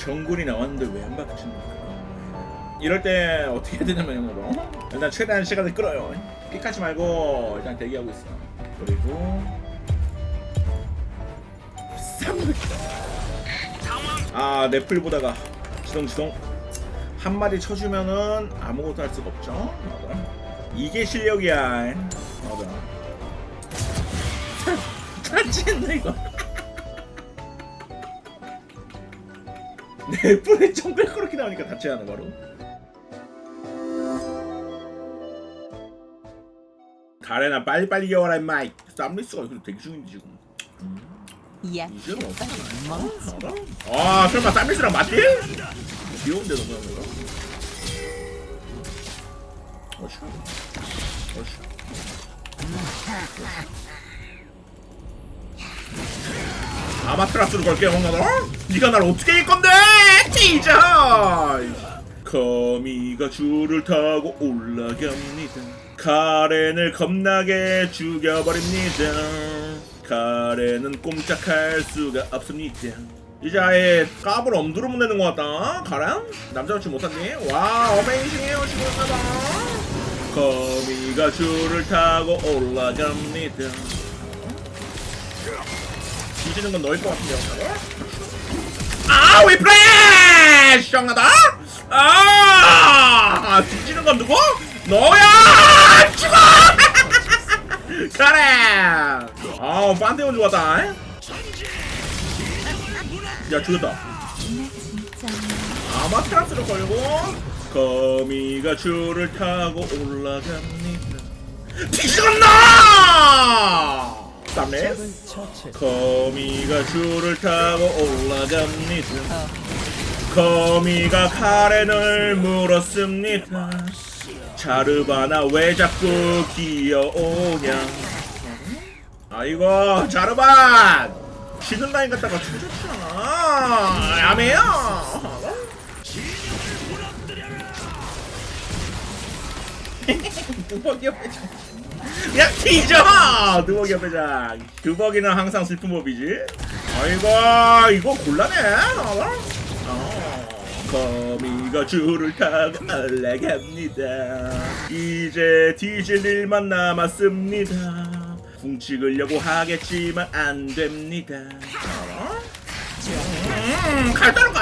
정군이 나왔는데 왜안 박치는 거야? 이럴 때 어떻게 해야 되냐면 영어로 일단 최대한 시간을 끌어요. 픽하지 말고 일단 대기하고 있어. 그리고 아 넷플 보다가 지동 지동 한 마디 쳐주면은 아무것도 할 수가 없죠. 맞아. 이게 실력이야. 맞아. 같이 했네 이거. 넷플에 정글 그렇게 나오니까 닫지 않아 바로. 가래나 빨리빨리 겨워라 임마. 이 쌈리스가 여기서 대기 중인데 지금. 이제 어떻게 알아? 아 설마 쌈리스랑 맞지? 귀여운데 너무 이거 어샤 어샤 아마테라스로 걸게 뭔가 너? 네가 날 어떻게 할 건데? 티저 거미가 줄을 타고 올라갑니다 카렌을 겁나게 죽여버립니다 카렌은 꼼짝할 수가 없습니다 이제 아예 까불 엄두를 못 내는 것 같다 가랑? 남자같이 못하니? 와 어메이징해요 지금까다 거미가 줄을 타고 올라갑니다 뒤지는 건 너일 것 같은데 아 위플래시 정나다! 아! 뒤지는 건 누구? 너야! 죽어! 그래! 아 판테온 좋았다 야 죽였다. 아마테라스를 걸고 거미가 줄을 타고 올라갑니다. 뒤졌나 쌈네 거미가 줄을 타고 올라갑니다 거미가 카렌을 물었습니다 자르바나 왜 자꾸 기어오냐 아이고 자르반 쉬는 라인 갔다가 죽었잖아 야매요 두벅이 옆에장 야 티저 두벅이 옆에장 두벅이는 항상 슬픈 법이지. 아이고 이거 곤란해. 어. 거미가 줄을 타고 올라갑니다. 이제 뒤질 일만 남았습니다. 훔치으려고 하겠지만 안 됩니다. 음, 갈 따로 가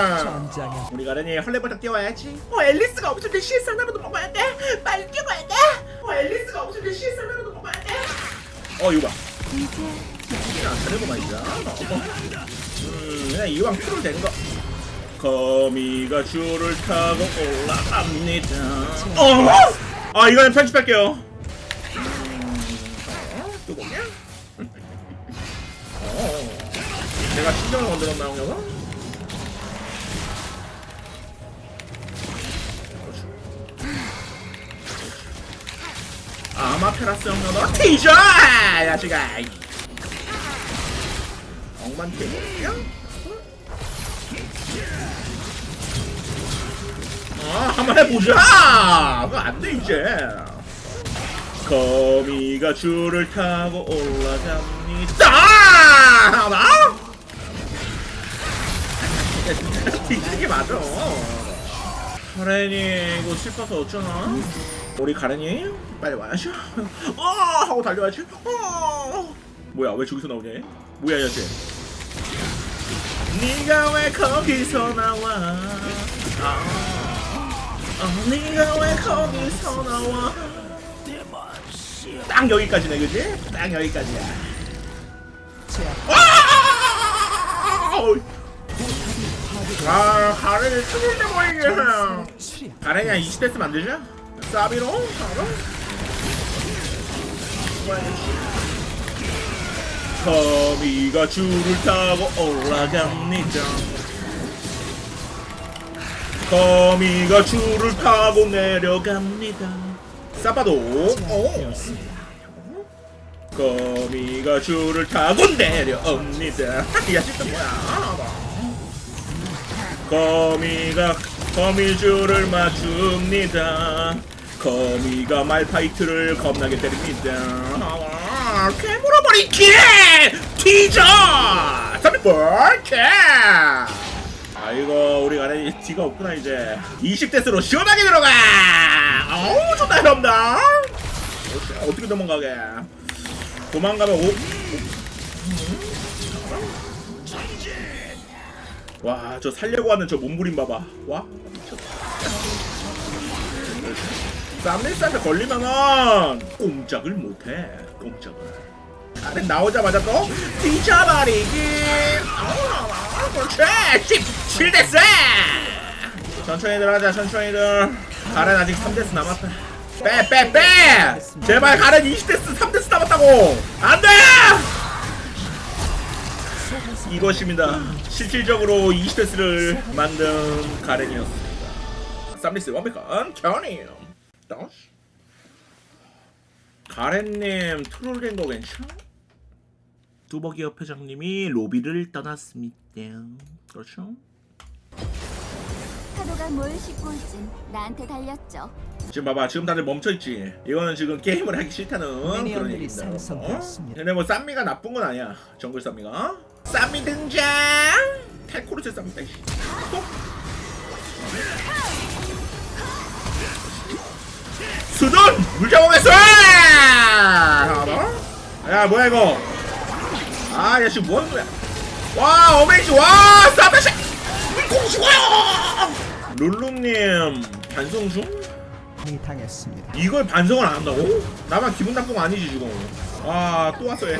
야지 우리 가련이 헐레벌떡 뛰어와야지 어 앨리스가 없을 때 CS 하나라도 먹어야 돼 빨리 뛰어가야 돼어 앨리스가 없을 때 CS 하나라도 먹어야 돼 어 이거 봐 그냥 잘해보만 있자 음 그냥 이왕 프로 되는 거 거미가 줄을 타고 올라갑니다 어? 아 이거는 편집할게요 음, 어? 또 뭐냐? 어. 내가 신경을 건드렸나 형녀 아마테라스 형녀가 티저! 야지가 엉만테야? 아 한번 해보자! 그거 안돼 이제 거미가 줄을 타고 올라갑니다 나? 이게 맞아 가렌이 이거 슬퍼서 어쩌나? 우리 가렌이? 빨리 와야지 어! 하고 달려야지. 어! 뭐야 왜 저기서 나오냐 얘? 뭐야 얘 네가 왜 거기서 나와? 아, 어, 네가 왜 거기서 나와? 딱 여기까지네 그지? 딱 여기까지야. 아! 아 가렌이 죽을 때 보이게? 가렌이 20대 쓰면 안 되죠? 사비로? 거미가 줄을 타고 올라갑니다. 거미가 줄을 타고 내려갑니다. 사바도. 오. 거미가 줄을 타고 내려옵니다. 야 진짜 뭐야 거미가 거미줄을 맞춥니다. 거미가 말파이트를 겁나게 때립니다. 아, 캐물어버리기 뒤져! 3볼 캐 아이고 우리 가렌이 뒤가 없구나 이제. 20대스로 시원하게 들어가! 어우 좋다! 어떻게, 어떻게 도망가게? 도망가면 오 와, 저 살려고 하는 저 몸부림 봐봐. 와. 쌈네스한테 걸리면은 꼼짝을 못해. 꼼짝을. 아래 나오자마자 또 뒤져버리기. 아, 그렇지. 17대스. 천천히들 하자, 천천히들. 가렌 아직 3대스 남았다. 빼, 빼, 빼! 제발 가렌 20대스, 3대스 남았다고! 안 돼! 이것입니다. 실질적으로 20대스를 만든 가렌이었습니다. 쌈리스 완벽한 견이에요. 다시. 가렌님 트롤된 거 괜찮아? 뚜벅이 협 회장님이 로비를 떠났습니다. 그렇죠? 파도가 뭘 싣고 올진 나한테 달렸죠. 지금 봐봐 지금 다들 멈춰있지 이거는 지금 게임을 하기 싫다는 그런 얘기입니다 생성되었습니다. 근데 뭐 쌈미가 나쁜 건 아니야 정글 쌈미가 쌈미 등장! 탈코르스. 톡. 수둔 물자몽했어 야 뭐야 이거? 아 야 지금 뭐 하는 거야? 와 어메이지 와 쌈다시 공수고요! 룰루님 반송 중? 이 당했습니다. 이걸 반성을 안 한다고? 나만 기분 나쁜 거 아니지 지금. 아 또 왔어 얘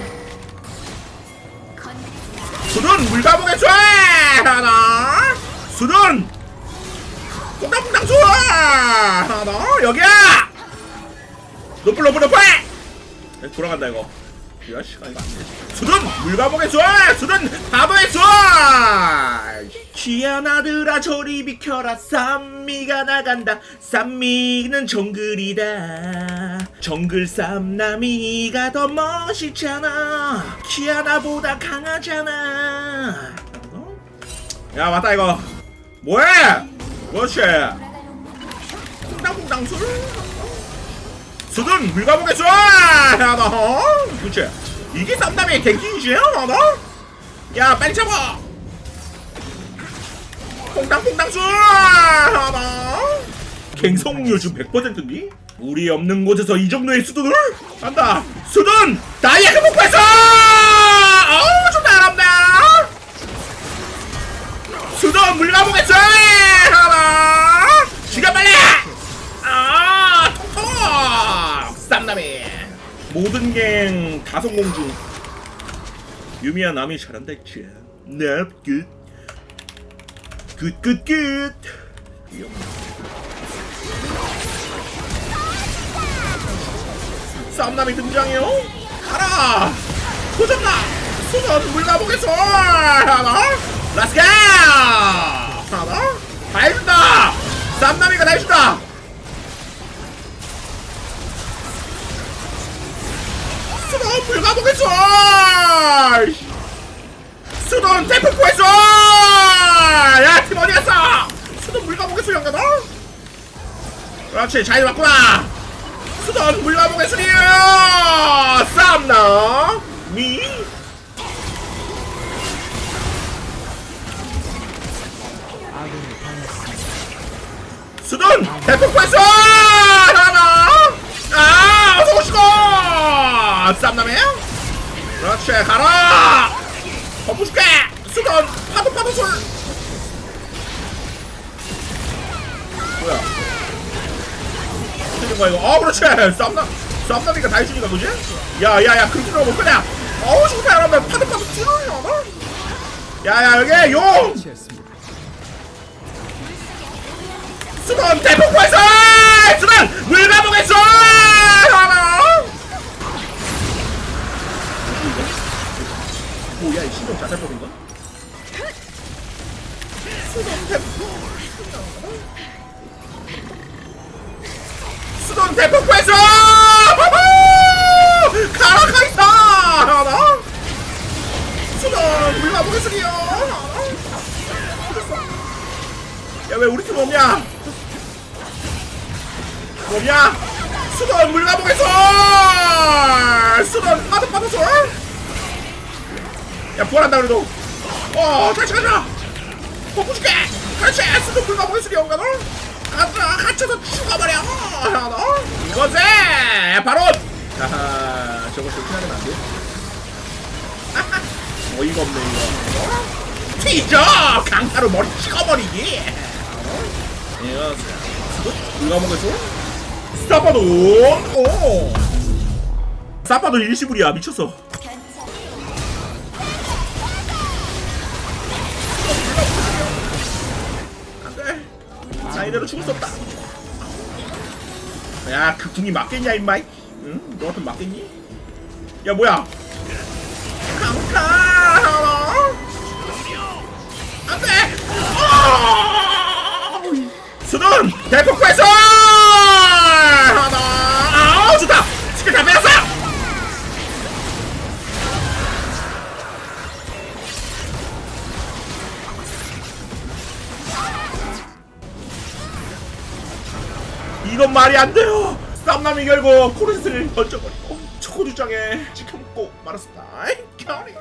수둔 물가봉에 쏴 하나? 수둔 퐁당퐁당 쏴 하나? 여기야! 노플 노플 노플 야, 돌아간다 이거 야 시간이 안 돼. 수둔 물가봉에 쏴 수둔 바보에 쏴 귀한 아들아 저리 비켜라. 쌈미가 나간다. 쌈미는 정글이다. 정글 쌈남이가 더 멋있잖아. 키아나보다 강하잖아. 어? 야 맞다 이거. 뭐해? 그렇지? 퐁당퐁당 술 수둔 물가보게 쏴 하나 그렇지 이게 쌈남의 갱킹이지 하나 야 빨리 잡아! 퐁당퐁당 술 하나 갱성률 지금 100%니? 우리 없는 곳에서 이 정도의 수둔을? 한다. 수둔 다이아크 폭발했어 어우 좀 잘한다. 수둔 물가보겠어 하나 지가 빨리 아 톡톡 쌈남이 모든 갱 다 성공 중 유미야 남이 잘한다 했지. 넵굿 굿굿굿 쌈남이 등장해요. 가라! 도전나! 수전 물가보겠어! 하나 렛츠고 하나 물가보겠어 수돈 대폭포했어! 야, 팀 어디 갔어? 수돈 물가보겠어, 영가다? 그렇지, 잘 맞구나! 수돈 물가보겠으리요! 쌈나! 미? 수돈 대폭포했어! 하나! 아, 어서 오시고! 쌈남이에요? 그렇지, 가라! 덮어줄게! 수돈 파도 파도 술! 뭐야? 된 거야 이거? 어 그렇지! 쌈남 쌈남이가 다 해주니까 그지? 야야야 그렇게 들어못 그냥 어우 좋다 여러분 파도 파도 찌르냐 너? 야야 여기 용! 수돈 대폭발사! 수돈 물가보겠어! 뭐야 이 신경 자살법인가? 수돈 대폭 수돈 대폭 발사! 가라 카이사! 하나! 수돈 물가보겠으리요! 야왜 우리 팀 없냐? 뭐냐? 수돈 물가보겠어! 수돈 빠져 빠져서! 야 부활한다 그래도! 어 다시 가자! 뽑아줄게. 그렇지 수도 불가보게 수리 너 가자 갇혀서 죽어버려. 야, 너 이거지 바로. 하하 저거 좋긴 하면 안돼 어이가 없네 이거. 튀죠 강타로 머리 찍어버리기. 이거 수도 불가보겠어 사파도. 오. 사파도 일시불이야 미쳤어 이대로 죽을 수 없다 야그 궁이 맞겠냐 임마 응? 너 같으면 맞겠니? 야 뭐야 이건 말이 안 돼요. 쌈남이 결국 코르스를 던져버리고 초코주장에 지켜먹고 말았습니다. 아이, 겨울이.